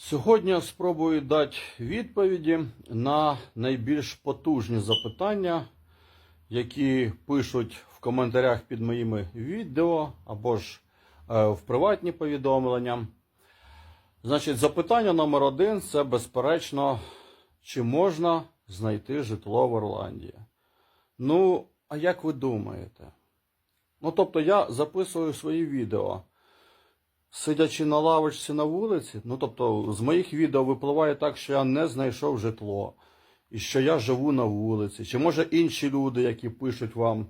Сьогодні я спробую дати відповіді на найбільш потужні запитання, які пишуть в коментарях під моїми відео або ж е, в приватні повідомлення. Значить, запитання номер один це безперечно, чи можна знайти житло в Ірландії. Ну, а як ви думаєте? Ну, тобто, я записую свої відео, сидячи на лавочці на вулиці. Ну, тобто, з моїх відео випливає так, що я не знайшов житло, і що я живу на вулиці. Чи може інші люди, які пишуть вам,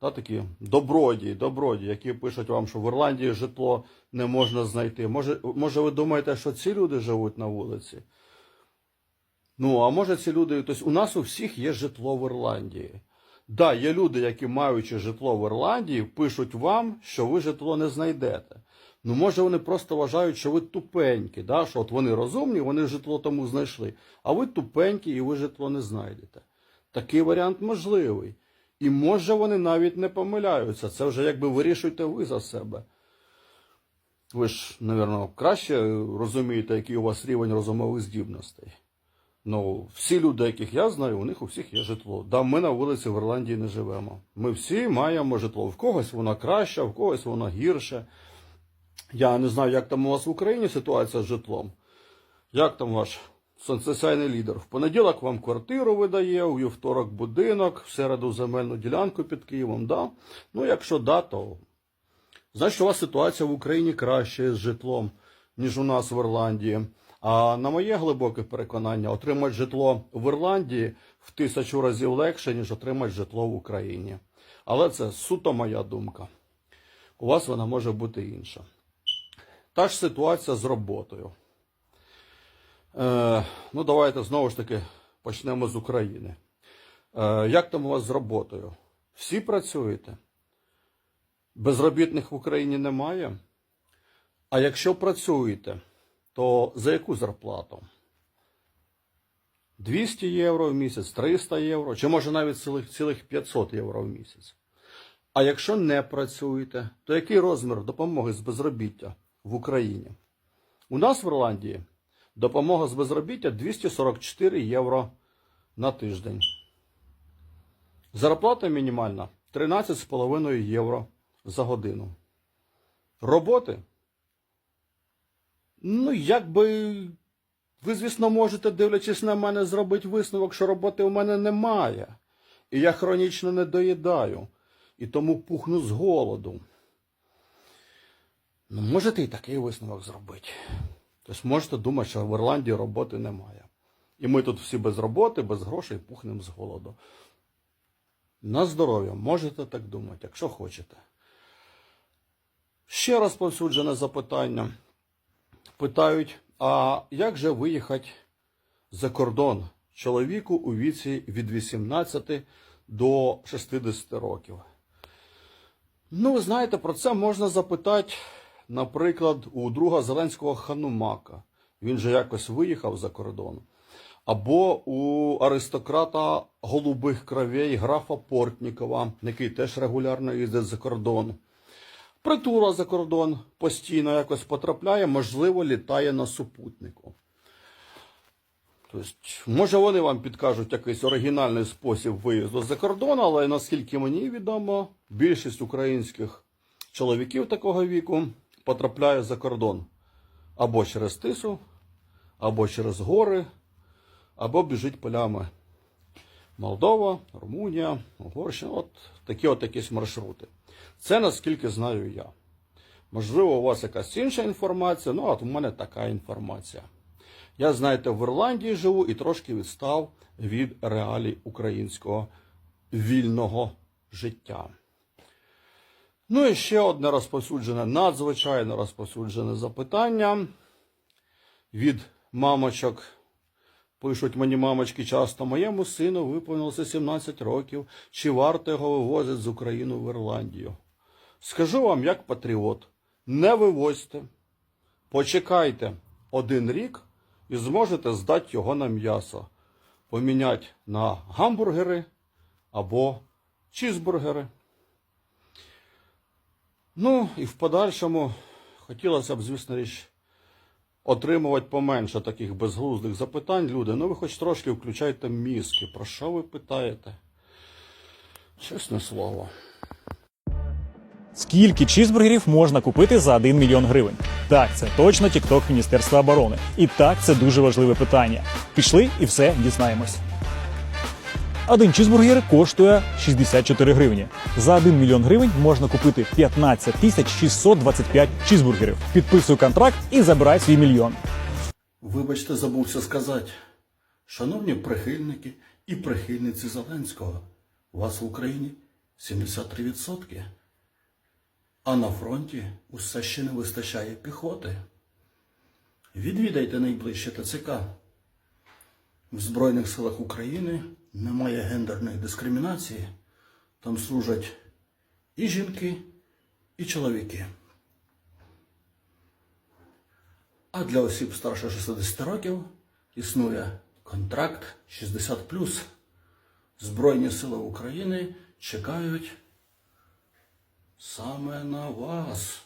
та, такі добродії, добродії, які пишуть вам, що в Ірландії житло не можна знайти. Може, може ви думаєте, що ці люди живуть на вулиці? Ну, а може ці люди, тобто у нас у всіх є житло в Ірландії. Да, є люди, які маючи житло в Ірландії, пишуть вам, що ви житло не знайдете. Ну, може, вони просто вважають, що ви тупенькі, да? що от вони розумні, вони житло тому знайшли, а ви тупенькі і ви житло не знайдете. Такий варіант можливий. І може вони навіть не помиляються. Це вже якби вирішуйте ви за себе. Ви ж, мабуть, краще розумієте, який у вас рівень розумових здібностей. Ну, всі люди, яких я знаю, у них у всіх є житло. Да, ми на вулиці в Ірландії не живемо. Ми всі маємо житло. В когось воно краще, в когось воно гірше. Я не знаю, як там у вас в Україні ситуація з житлом. Як там ваш соціальний лідер? В понеділок вам квартиру видає, у вівторок будинок, в середу земельну ділянку під Києвом. Да? Ну, якщо да, то значить у вас ситуація в Україні краще з житлом, ніж у нас в Ірландії. А на моє глибоке переконання, отримати житло в Ірландії в тисячу разів легше, ніж отримати житло в Україні. Але це суто моя думка. У вас вона може бути інша. Та ж ситуація з роботою. Е, ну, давайте знову ж таки почнемо з України. Е, як там у вас з роботою? Всі працюєте? Безробітних в Україні немає? А якщо працюєте, то за яку зарплату? 200 євро в місяць, 300 євро, чи може навіть цілих, цілих 500 євро в місяць. А якщо не працюєте, то який розмір допомоги з безробіття в Україні? У нас в Ірландії допомога з безробіття 244 євро на тиждень. Зарплата мінімальна 13,5 євро за годину. Роботи Ну, якби ви, звісно, можете, дивлячись на мене, зробити висновок, що роботи у мене немає. І я хронічно не доїдаю. І тому пухну з голоду. Ну, можете і такий висновок зробити. Тобто можете думати, що в Ірландії роботи немає. І ми тут всі без роботи, без грошей пухнемо з голоду. На здоров'я, можете так думати, якщо хочете. Ще розповсюджене запитання питають, а як же виїхати за кордон чоловіку у віці від 18 до 60 років? Ну, ви знаєте, про це можна запитати, наприклад, у друга Зеленського Ханумака. Він же якось виїхав за кордон. Або у аристократа голубих кровей графа Портнікова, який теж регулярно їздить за кордон. Притула за кордон постійно якось потрапляє, можливо, літає на супутнику. Тобто, може, вони вам підкажуть якийсь оригінальний спосіб виїзду за кордон, але наскільки мені відомо, більшість українських чоловіків такого віку потрапляє за кордон або через Тису, або через гори, або біжить полями. Молдова, Румунія, Угорщина, от такі от якісь маршрути. Це наскільки знаю я. Можливо, у вас якась інша інформація, ну от у мене така інформація. Я, знаєте, в Ірландії живу і трошки відстав від реалій українського вільного життя. Ну і ще одне розповсюджене, надзвичайно розповсюджене запитання від мамочок. Пишуть мені мамочки часто, моєму сину виповнилося 17 років, чи варто його вивозити з України в Ірландію? Скажу вам, як патріот, не вивозьте, почекайте один рік і зможете здати його на м'ясо, поміняти на гамбургери або чізбургери. Ну і в подальшому хотілося б, звісно річ, отримувати поменше таких безглуздих запитань. Люди, ну ви хоч трошки включайте мізки. Про що ви питаєте? Чесне слово. Скільки чізбургерів можна купити за 1 мільйон гривень? Так, це точно тікток Міністерства оборони. І так, це дуже важливе питання. Пішли і все дізнаємось. Один чізбургер коштує 64 гривні. За 1 мільйон гривень можна купити 15 тисяч 625 чізбургерів. Підписуй контракт і забирай свій мільйон. Вибачте, забувся сказати. Шановні прихильники і прихильниці Зеленського, у вас в Україні 73%. А на фронті усе ще не вистачає піхоти. Відвідайте найближче ТЦК. В Збройних силах України немає гендерної дискримінації. Там служать і жінки, і чоловіки. А для осіб старше 60 років існує контракт 60+. Збройні сили України чекають саме на вас.